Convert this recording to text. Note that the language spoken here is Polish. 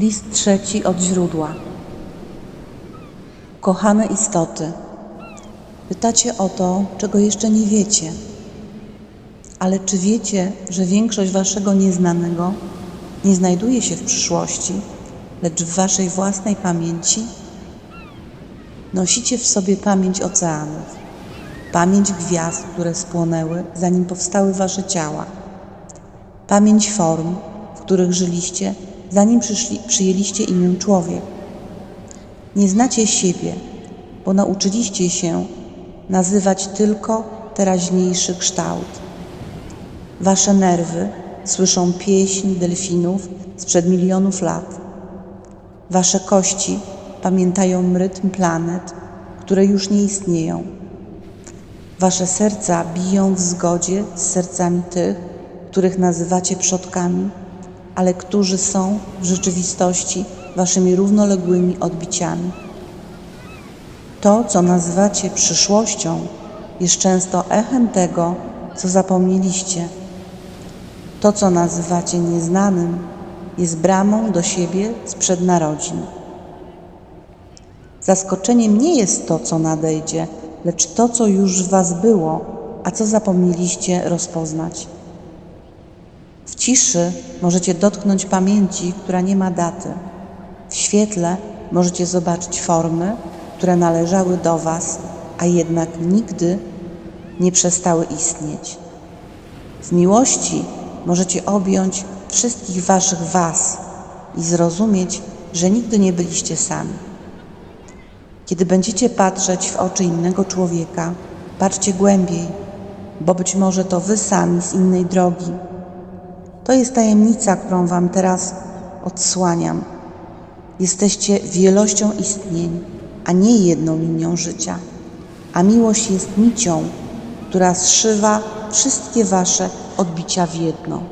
List trzeci od źródła. Kochane istoty, pytacie o to, czego jeszcze nie wiecie. Ale czy wiecie, że większość waszego nieznanego nie znajduje się w przyszłości, lecz w waszej własnej pamięci? Nosicie w sobie pamięć oceanów, pamięć gwiazd, które spłonęły, zanim powstały wasze ciała, pamięć form, których żyliście, zanim przyszli, przyjęliście imię człowiek. Nie znacie siebie, bo nauczyliście się nazywać tylko teraźniejszy kształt. Wasze nerwy słyszą pieśń delfinów sprzed milionów lat. Wasze kości pamiętają rytm planet, które już nie istnieją. Wasze serca biją w zgodzie z sercami tych, których nazywacie przodkami, ale którzy są w rzeczywistości waszymi równoległymi odbiciami. To, co nazywacie przyszłością, jest często echem tego, co zapomnieliście. To, co nazywacie nieznanym, jest bramą do siebie sprzed narodzin. Zaskoczeniem nie jest to, co nadejdzie, lecz to, co już w Was było, a co zapomnieliście rozpoznać. Ciszy możecie dotknąć pamięci, która nie ma daty. W świetle możecie zobaczyć formy, które należały do Was, a jednak nigdy nie przestały istnieć. W miłości możecie objąć wszystkich Waszych Was i zrozumieć, że nigdy nie byliście sami. Kiedy będziecie patrzeć w oczy innego człowieka, patrzcie głębiej, bo być może to Wy sami z innej drogi. To jest tajemnica, którą Wam teraz odsłaniam. Jesteście wielością istnień, a nie jedną linią życia. A miłość jest nicią, która zszywa wszystkie Wasze odbicia w jedno.